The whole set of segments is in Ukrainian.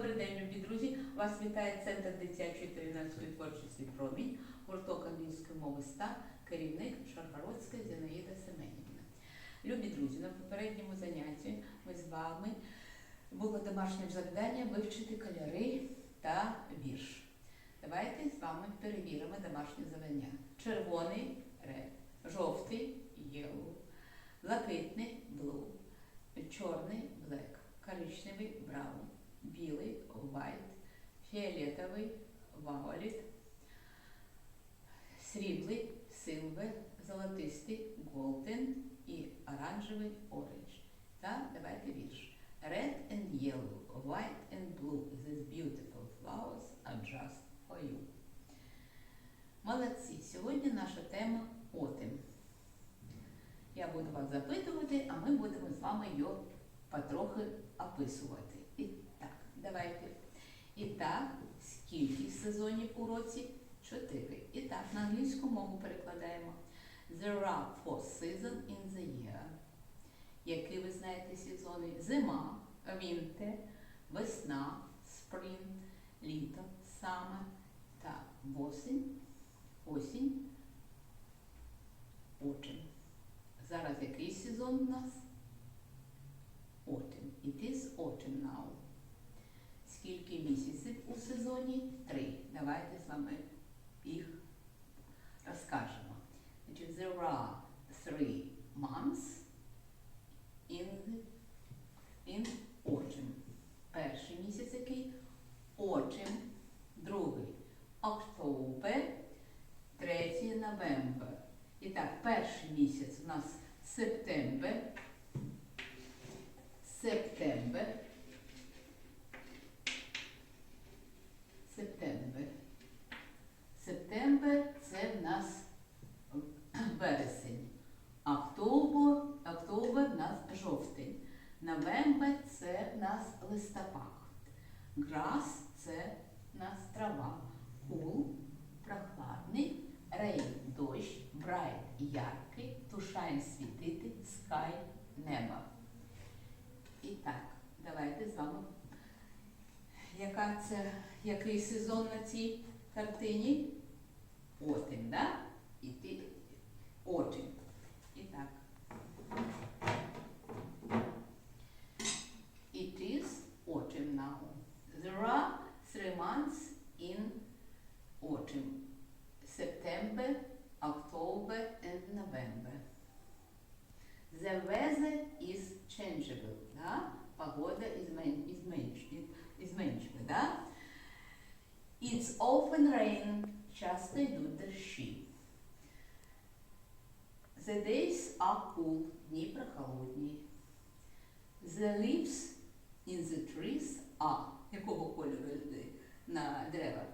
Добрий день, любі друзі! Вас вітає Центр дитячої та юнацької творчості Промінь, гурток англійської мови ста, керівник Шаргородська Зінаїда Семенівна. Любі друзі, на попередньому занятті ми з вами було домашнє завдання вивчити кольори та вірш. Давайте з вами перевіримо домашнє завдання. Червоний red, жовтий yellow, блакитний blue, чорний black, коричневий brown, білий white, фіолетовий violet, сріблий silver, золотистий golden і оранжевий orange. Так, давайте вірш. Red and yellow, white and blue, these beautiful flowers are just for you. Молодці! Сьогодні наша тема Autumn. Я буду вас запитувати, а ми будемо з вами її потрохи описувати. Давайте. І так, скільки сезонів у році? Чотири. І так, на англійську мову перекладаємо. There are four seasons in the year. Які ви знаєте сезони? Зима, winter, весна, spring, літо, summer та восень, осінь, autumn. Зараз який сезон у нас? Autumn. It is autumn now. Скільки місяців у? Три. Давайте з вами їх розкажемо. Значить, there are three months in, in autumn. Перший місяць який? Autumn. Другий. October. Третій November. І так, перший місяць у нас. Септембер. Септембер. Септембер це в нас вересень. Октобер, октобер в нас жовтень. Новембер це в листопад. Грас це в нас трава. Кул прохладний. Рейн дощ, брайт яркий, тушайн світити, скай небо. І так, давайте з вами. Яка це, який сезон на цій картині? Отим, да? І ти отим. І так. It is autumn now. There are three months in autumn. September, October and November. The weather is changeable. Да? Погода измен- изменч- изменчива. Да? It's often rain. Часто йдуть дощі. The days are cool. Дні прохолодні. The leaves in the trees are. Якого кольору на деревах?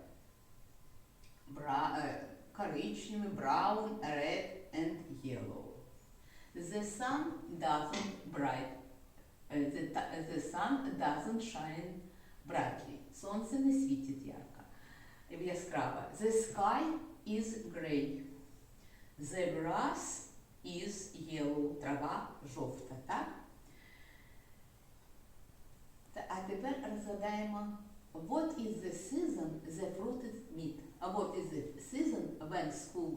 Бра, е, коричневий, brown, red and yellow. The sun doesn't bright. е, The, the sun doesn't shine brightly. Сонце не світить ярко. е, Яскраво. The sky is gray. The grass. Трава жовта, так? А тепер розглядаємо What is the season the fruited meet? А what is the season when school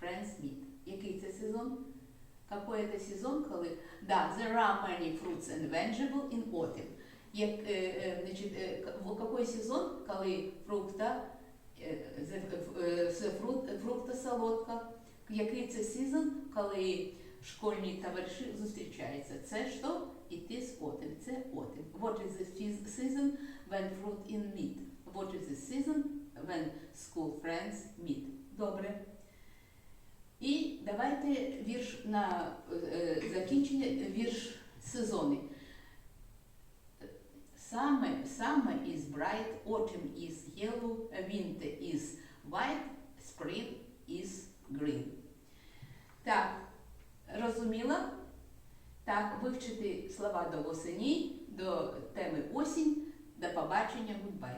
friends meet? Який це сезон? Какой це сезон, коли... Да, there are many fruits and vegetables in autumn. Як, е, е, значить, е, в какой сезон, коли фрукта, е, е, фрукта солодка? Який це сезон, коли школьні товариші зустрічаються? Це що? It is autumn. Це autumn. What is the season when fruit in meet? What is the season when school friends meet? Добре. І давайте вірш на е, закінчення, вірш сезони. Summer, summer is bright, autumn is yellow, winter is white, spring is green. Так, Зрозуміла? Так, вивчити слова до осені, до теми осінь. До побачення, гудбай!